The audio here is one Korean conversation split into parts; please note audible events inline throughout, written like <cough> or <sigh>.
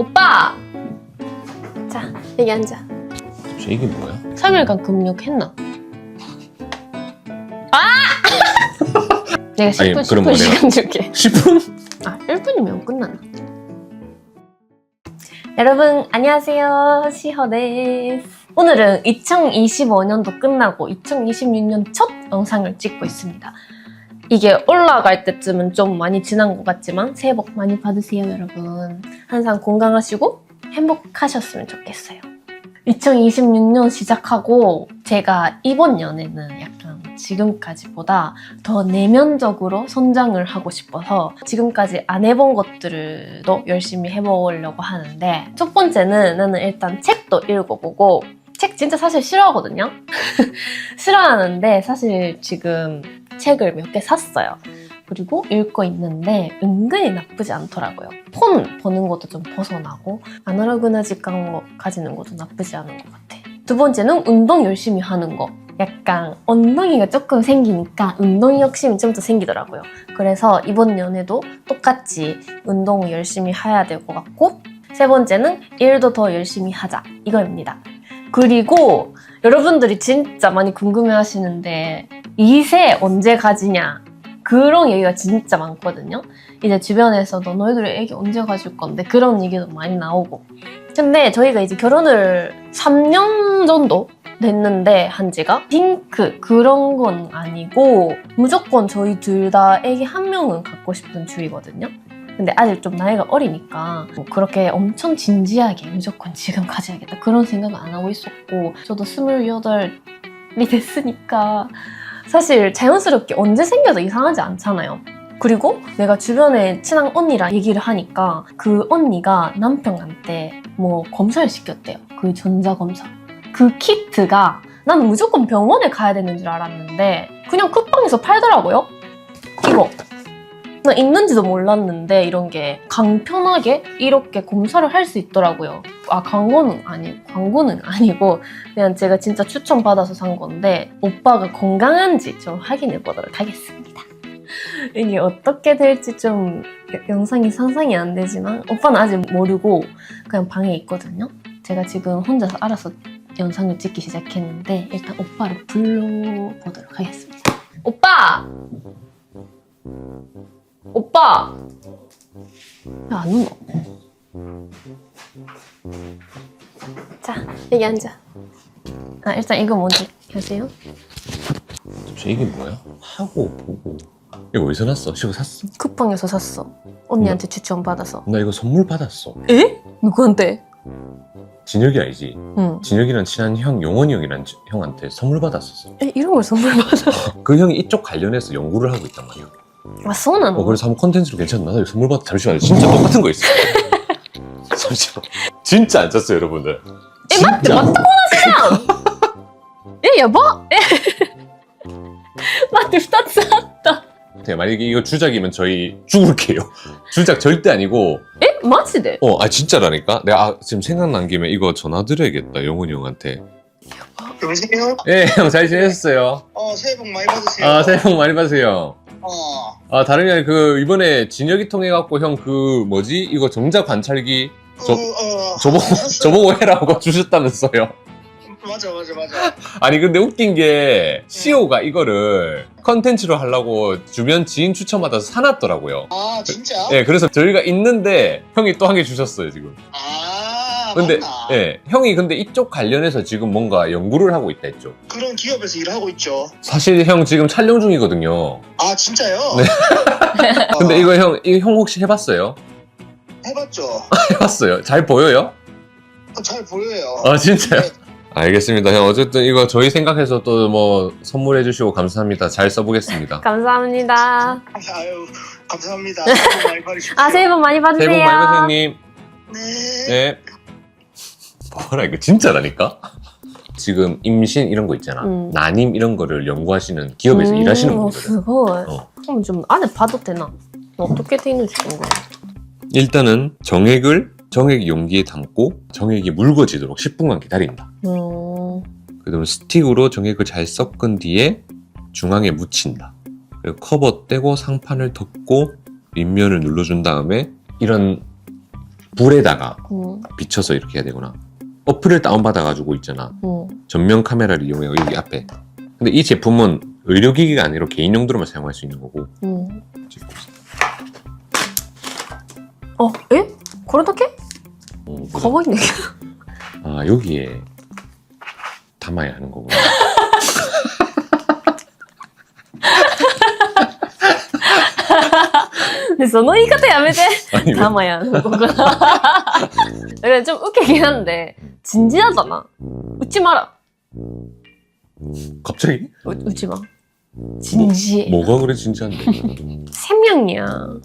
오빠! 자, 여기 앉아. 저 이게 뭐야? 3일간 금욕했나? 아! <laughs> 내가 10분, 아니, 10분 그럼 뭐 내가- 시간 줄게. 10분? 아, 1분이면 끝나나? 여러분, 안녕하세요. 시허데스. 오늘은 2025년도 끝나고 2026년 첫 영상을 찍고 있습니다. 이게 올라갈 때쯤은 좀 많이 지난 것 같지만 새해 복 많이 받으세요, 여러분. 항상 건강하시고 행복하셨으면 좋겠어요. 2026년 시작하고 제가 이번 연애는 약간 지금까지보다 더 내면적으로 성장을 하고 싶어서 지금까지 안 해본 것들도 열심히 해보려고 하는데 첫 번째는 나는 일단 책도 읽어보고 책 진짜 사실 싫어하거든요. <laughs> 싫어하는데 사실 지금 책을 몇 개 샀어요. 그리고 읽고 있는데 은근히 나쁘지 않더라고요. 폰 보는 것도 좀 벗어나고 아날로그나 직감 가지는 것도 나쁘지 않은 것 같아. 두 번째는 운동 열심히 하는 거. 약간 엉덩이가 조금 생기니까 운동 욕심이 좀 더 생기더라고요. 그래서 이번 연애도 똑같이 운동을 열심히 해야 될 것 같고 세 번째는 일도 더 열심히 하자 이거입니다. 그리고 여러분들이 진짜 많이 궁금해 하시는데 2세 언제 가지냐 그런 얘기가 진짜 많거든요. 이제 주변에서도 너희들이 애기 언제 가질 건데 그런 얘기도 많이 나오고. 근데 저희가 이제 결혼을 3년 정도 됐는데 한 지가 핑크 그런 건 아니고 무조건 저희 둘 다 애기 한 명은 갖고 싶은 주의거든요. 근데 아직 좀 나이가 어리니까 뭐 그렇게 엄청 진지하게 무조건 지금 가져야겠다 그런 생각은 안 하고 있었고 저도 28이 됐으니까 사실 자연스럽게 언제 생겨도 이상하지 않잖아요. 그리고 내가 주변에 친한 언니랑 얘기를 하니까 그 언니가 남편한테 뭐 검사를 시켰대요. 그 전자검사. 그 키트가 난 무조건 병원에 가야 되는 줄 알았는데 그냥 쿠팡에서 팔더라고요. 이거. 나 있는지도 몰랐는데 이런 게 간편하게 이렇게 검사를 할 수 있더라고요. 아 광고는 아니 광고는 <laughs> 아니고 그냥 제가 진짜 추천 받아서 산 건데 오빠가 건강한지 좀 확인해 보도록 하겠습니다. <laughs> 이게 어떻게 될지 좀 영상이 상상이 안 되지만 오빠는 아직 모르고 그냥 방에 있거든요. 제가 지금 혼자서 알아서 영상을 찍기 시작했는데 일단 오빠를 불러보도록 하겠습니다. 오빠! 오빠! 왜안 오노? 자, 여기 앉아. 아, 일단 이거 먼저 하세요. 저 이게 뭐야? 하고 보고 이거 어디서 났어? 이거 샀어? 쿠팡에서 샀어. 언니한테 추천 받아서. 나 이거 선물 받았어 에? 누구한테? 진혁이 알지? 응. 진혁이랑 친한 형 용원이 형이란 지- 형한테 선물 받았었어 에, 이런 걸 선물 받아. <laughs> 그 형이 이쪽 관련해서 연구를 하고 있단 말이야 아, 써나? 어 그래서 한번 컨텐츠로 괜찮나? 나 이거 선물 받았 잠시만요 진짜 똑같은 거 있어 <laughs> 잠시만 진짜 안 짰어요 여러분들 에, 맞대, 맞다고 하세요! 에, 여보? 에? 맞대, 2つあった。 <laughs> <laughs> 네, 만약에 이거 주작이면 저희 죽을게요 주작 절대 아니고 え、マジで 어, 아 진짜라니까? 내가 아, 지금 생각난 김에 이거 전화 드려야겠다 영훈이 형한테. 여보세요? 예, 형 잘 지내셨어요? 어, 새해 복 많이 받으세요. 아, 새해 복 많이 받으세요. 어, 아, 다름이 아니라 그 이번에 진혁이 통해 갖고 형 그 뭐지? 이거 정자 관찰기 저- 어, 어, 저보고. 저보고 해라고 <laughs> 주셨다면서요. 맞아, 맞아, 맞아. 아니 근데 웃긴 게 시오가 이거를 컨텐츠로 하려고 주변 지인 추천 받아서 사놨더라고요. 아, 진짜? 예, 그래서 저희가 있는데 형이 또 한 개 주셨어요 지금. 아, 근데 맞나? 예, 형이 근데 이쪽 관련해서 지금 뭔가 연구를 하고 있다 했죠. 그런 기업에서 일하고 있죠. 사실 형 지금 촬영 중이거든요. 아, 진짜요? 네. 어, <laughs> 근데 이거 형, 이거 형 혹시 해봤어요? 해봤죠. <laughs> 해봤어요. 잘 보여요? 어, 잘 보여요. 아, 진짜요? 네. 알겠습니다. 형, 어쨌든 이거 저희 생각해서 또 뭐 선물해 주시고 감사합니다. 잘 써보겠습니다. <laughs> 감사합니다. 아유, 감사합니다. 새해 복 많이 받으십시오. 아, 새해 복 많이 받으세요. 새해 복 많이 받으세요, 형님. 네. 네. 봐라 이거 진짜라니까? 지금 임신 이런 거 있잖아. 음. 난임 이런 거를 연구하시는 기업에서 일하시는 음, 분들. 그거. 어. 그럼 좀 안에 봐도 되나? 어떻게 돼 있는지 궁금해. 일단은 정액을 정액 용기에 담고 정액이 묽어지도록 10분간 기다린다. 어. 음. 그다음 스틱으로 정액을 잘 섞은 뒤에 중앙에 묻힌다. 그리고 커버 떼고 상판을 덮고 윗면을 눌러준 다음에 이런 불에다가 음. 비춰서 이렇게 해야 되구나. 어플을 다운받아가지고 있잖아. 응. 전면 카메라를 이용해 여기 앞에. 근데 이 제품은 의료기기가 아니라 개인 용도로만 사용할 수 있는 거고. 응. 찍고 있어. 어, 에? これだけ 어, かわいいね。 아 <laughs> 여기에 담아야 하는 거구나. <laughs> でその言い方やめて。 아니 왜? たまやん、ここが。だからちょっと受け気なんで、 진지하잖아。うちまら。 갑자기? ううちま。진지 뭐가 그래 진지한데? <laughs> 생명이야. <laughs>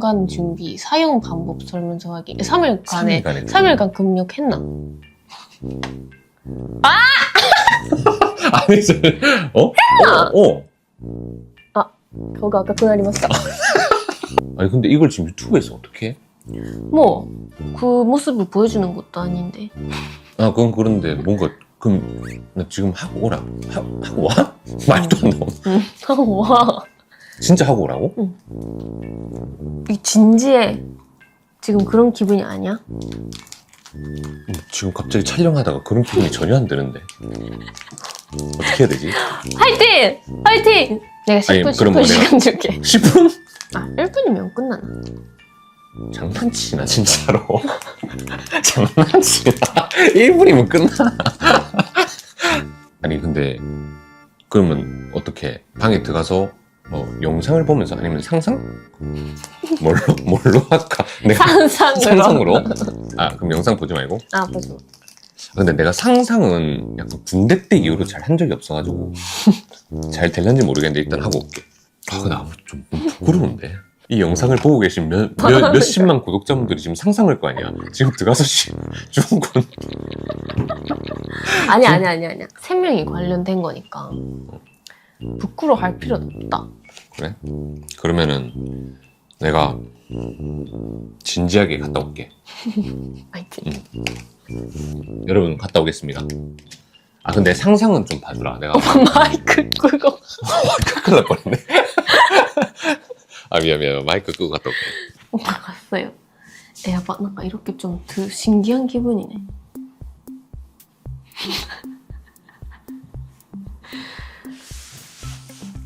간 준비, 사용 방법 설문서하기. 3일간에, 삼일간에 3일간 금욕했나? <laughs> 아니 저 어? 했나? 어, 어. 그거 아까 그 날이 맞다. 아니 근데 이걸 지금 유튜브에서 어떻게 해? 뭐, 그 모습을 보여주는 것도 아닌데. 아 그건 그런데 뭔가 그럼 나 지금 하고 오라 하, 하고 와? <laughs> 말도 안 나와 응, 하고 와. 진짜 하고 오라고? 이 진지해. 지금 그런 기분이 아니야? 음, 지금 갑자기 촬영하다가 그런 기분이 전혀 안 드는데 어떻게 해야 되지? 화이팅! 화이팅! 내가 10분, 아니, 그럼 10분 뭐 시간 줄게. 10분? 아, 1분이면 끝나나? 장난치나 진짜로 <laughs> 장난치나 1분이면 <laughs> 끝나 <laughs> 아니 근데 그러면 어떻게 방에 들어가서 뭐 영상을 보면서 아니면 상상? 뭘로 뭘로 할까? 내가 상상으로. 상상으로? 아 그럼 영상 보지 말고 아, 보지 마. 근데 내가 상상은 약간 군대 때 이후로 잘 한 적이 없어가지고 잘 될는지 모르겠는데 일단 하고 올게 아 근데 부끄러운데. 이 영상을 보고 계신 몇, 몇, <laughs> 몇십만 구독자분들이 지금 상상할 거 아니야. 지금 들어가서 씨, 죽은. 건 아니, 아니, 아니, 아니야. 생명이 관련된 거니까. 부끄러워할 필요는 없다. 그래? 그러면은 내가 진지하게 갔다 올게. <laughs> 화이팅. 여러분 갔다 오겠습니다. 아 근데 상상은 좀 봐주라. 내가 마이크 끄고. <laughs> 큰일 날 뻔했네. 아 미안 미안 마이크 끄고 갔다 올게 오빠 갔어요. 에, 야봐, 뭔가 이렇게 좀 드, 신기한 기분이네. <laughs>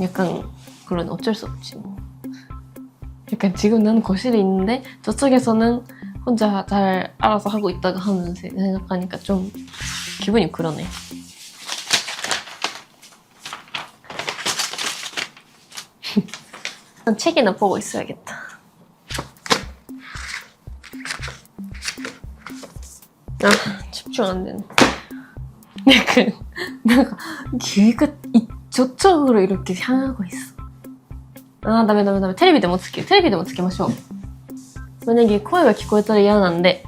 약간, 그런 어쩔 수 없지 뭐. 약간 지금 나는 거실에 있는데 저쪽에서는 혼자 잘 알아서 하고 있다가 세- 생각하니까 좀 기분이 그러네. 책이나 보고 있어야겠다. 아, 집중 안 되네. 약간, 뭔가, 귀가 이, 저쪽으로 이렇게 향하고 있어. 아, ダメダメダメ。テレビでもつけ、テレビでもつけましょう。胸毛、声が聞こえたら嫌なんで、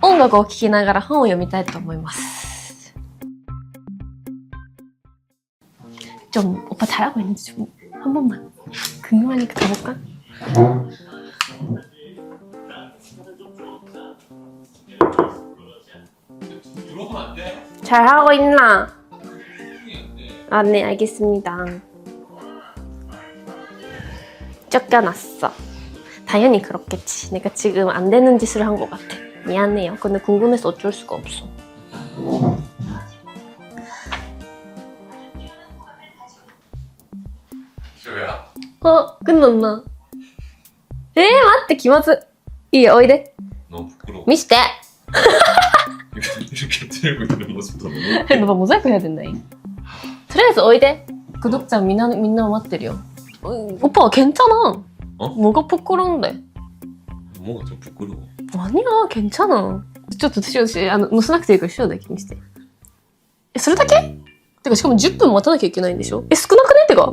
音楽を聴きながら本を読みたいと思います。 좀 오빠 잘하고 있는지 좀 한 번만 궁금하니까 가볼까? 잘 하고 있나? 아, 네, 알겠습니다. 쫓겨났어. 당연히 그렇겠지. 내가 지금 안 되는 짓을 한 것 같아. 미안해요. 근데 궁금해서 어쩔 수가 없어. あ、くんのんな。えー、待って、気まず。いいよ、おいで。 너무 부끄러워 見して。 이렇게 들고 있는 모습도 너무 え、너모자이크 해야 된다. 이. とりあえずおいで。구독자みんな、みんな待ってるよ。어, 오빠, 괜찮아. 어? 뭐가 부끄러운데? 뭐가 좀 부끄러워 아니야, 괜찮아. ちょっと、しおし、あの、乗せなくていいから、しおだけ見せて。え、それだけてか、しかも10分待たなきゃいけないんでしょえ、少なくねってか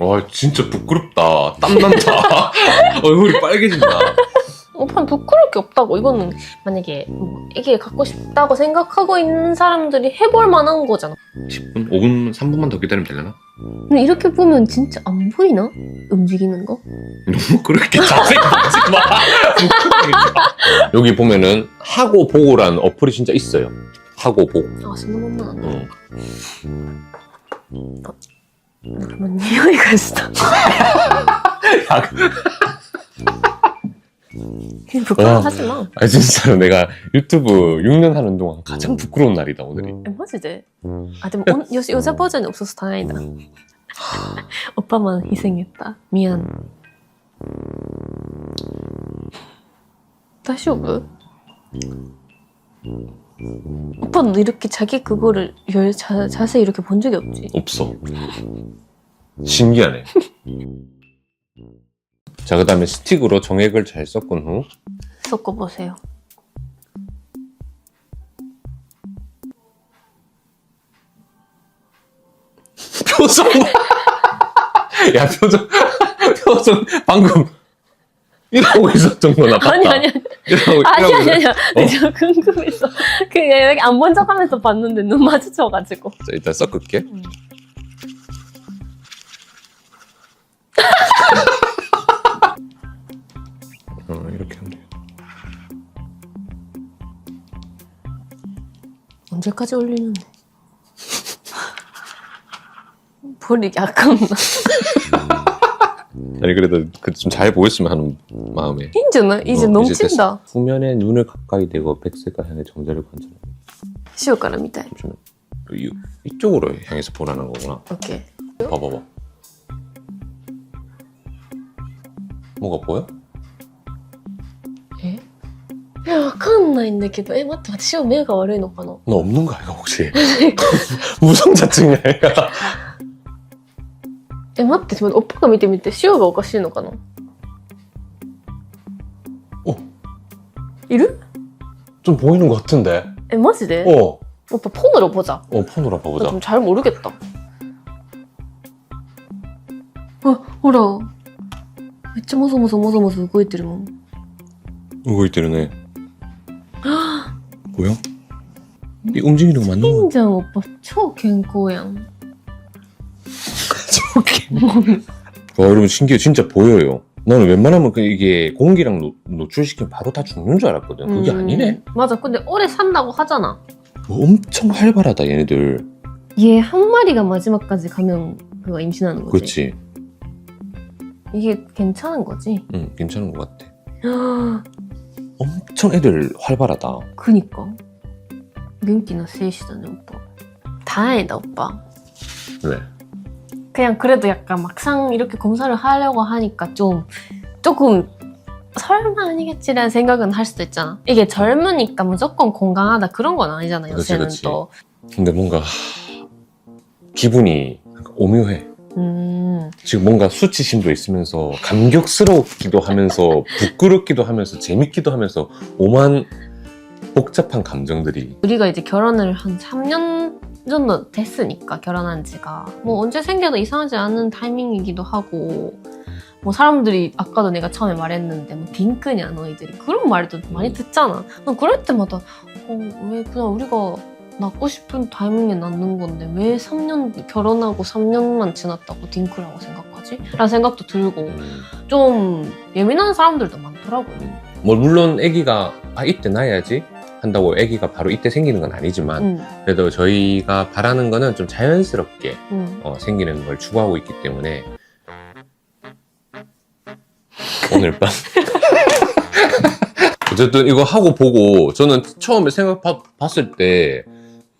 와 진짜 부끄럽다. 땀 난다. <laughs> 얼굴이 빨개진다. 오빠는 부끄러울 게 없다고. 이거는 만약에 뭐 이게 갖고 싶다고 생각하고 있는 사람들이 해볼 만한 거잖아. 10분? 5분? 3분만 더 기다리면 되려나? 근데 이렇게 보면 진짜 안 보이나? 움직이는 거? 너무 그렇게 자세히 보지 마. <laughs> 여기 보면은 하고 보고라는 어플이 진짜 있어요. 하고 보고. 아, 생각만 안 나. 응. 그러면匂이가 있어. 그냥 부끄러워하지 마. 아 진짜로 내가 유튜브 6년 하는 동안 가장 부끄러운 날이다 오늘이. 에, 마지대? 아, 근데 오, 여, 여자 버전이 없어서 다행이다. <laughs> 오빠만 희생했다. 미안. 다시 오브? 오빠는 이렇게 자기 그거를 열, 자, 자세히 이렇게 본 적이 없지. 없어. 신기하네. 자, 그 다음에 스틱으로 정액을 잘 섞은 후 섞어보세요. <laughs> 표정 봐. 야, 표정, <laughs> 표정 방금 이러고 있었던 거나 봤다. 아니, 아니, 아니. 이러고, 아니, 이러고 아니, 아니. 어? 저 궁금했어. 그, 여기 안본 척 하면서 봤는데 눈 마주쳐가지고. 자, 일단 섞을게. 음. 어, 이렇게 하면 돼요. 언제까지 올리는데? <laughs> 버리기 아깝나? 아니, 그래도 그 좀 잘 보였으면 하는 마음에. 이제는 이제 어, 넘친다. 됐어. 후면에 눈을 가까이 대고 백색과 향의 정자를 관찰해. 塩から見たい。 잠시만. 이, 이쪽으로 향해서 보라는 거구나. オッケ 봐봐봐. 뭐가 보여? ー。ええ、わかんないんだけど。え、待って、私は目が悪いのかな 너 없는 거 아이가 혹시? <laughs> 무성자증이야 얘가. え、待って、ちょっと待っておっぱが見てみて、塩がおかしいのかなおいる 좀 보이는 것 같은데. え、マジで 어, 오빠폰으로보자 어 폰으로 나 봐보자. 좀 잘 모르겠다. 아, ほら。めっちゃもそもそもそもそ動いてるもん。 보이때르네. 보여? 이 움직이는 거 맞는 거 いいんじゃん、おっぱ。超健康やん。 <laughs> 어떻게 와 여러분 신기해 진짜 보여요. 나는 웬만하면 그 이게 공기랑 노, 노출시키면 바로 다 죽는 줄 알았거든. 그게 음. 아니네. 맞아. 근데 오래 산다고 하잖아. 엄청 활발하다 얘네들. 얘 한 마리가 마지막까지 가면 그거 임신하는 거지. 그렇지. 이게 괜찮은 거지. 응 괜찮은 것 같아. <gasps> 엄청 애들 활발하다. 그니까. 윤기나 셋이다네 오빠. 다행이다 오빠. 왜? 그냥 그래도 약간 막상 이렇게 검사를 하려고 하니까 좀 조금 설마 아니겠지라는 생각은 할 수도 있잖아. 이게 젊으니까 무조건 건강하다 그런 건 아니잖아, 그치, 요새는 그치. 또. 근데 뭔가 기분이 오묘해. 음, 지금 뭔가 수치심도 있으면서 감격스럽기도 하면서 <laughs> 부끄럽기도 하면서 재밌기도 하면서 오만 복잡한 감정들이 우리가 이제 결혼을 한 3년 정도 됐으니까 결혼한 지가. 뭐 언제 생겨도 이상하지 않은 타이밍이기도 하고. 뭐 사람들이 아까도 내가 처음에 말했는데 뭐 딩크냐 너희들이 그런 말도 많이 듣잖아. 난 그럴 때마다 어, 왜 그냥 우리가 낳고 싶은 타이밍에 낳는 건데 왜 3년 결혼하고 3년만 지났다고 딩크라고 생각하지? 라는 생각도 들고. 음, 좀 예민한 사람들도 많더라고요. 뭐 물론 아기가 아 이때 낳아야지 한다고 아기가 바로 이때 생기는 건 아니지만 응, 그래도 저희가 바라는 거는 좀 자연스럽게 응. 어, 생기는 걸 추구하고 있기 때문에 오늘 밤 <laughs> 어쨌든 이거 하고 보고 저는 처음에 생각 봐- 봤을 때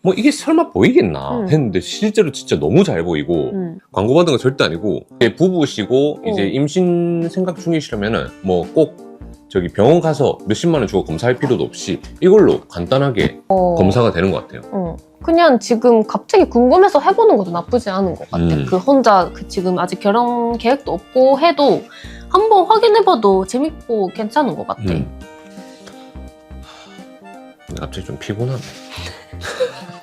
뭐 이게 설마 보이겠나 음. 했는데 실제로 진짜 너무 잘 보이고 응. 광고 받은 거 절대 아니고 이제 부부시고 이제 어. 임신 생각 중이시라면은 뭐꼭 저기 병원 가서 몇십만 원 주고 검사할 필요도 없이 이걸로 간단하게 어. 검사가 되는 것 같아요. 어. 그냥 지금 갑자기 궁금해서 해보는 것도 나쁘지 않은 것 같아. 음. 그 혼자 그 지금 아직 결혼 계획도 없고 해도 한번 확인해봐도 재밌고 괜찮은 것 같아. 음. 근데 갑자기 좀 피곤하네. <laughs>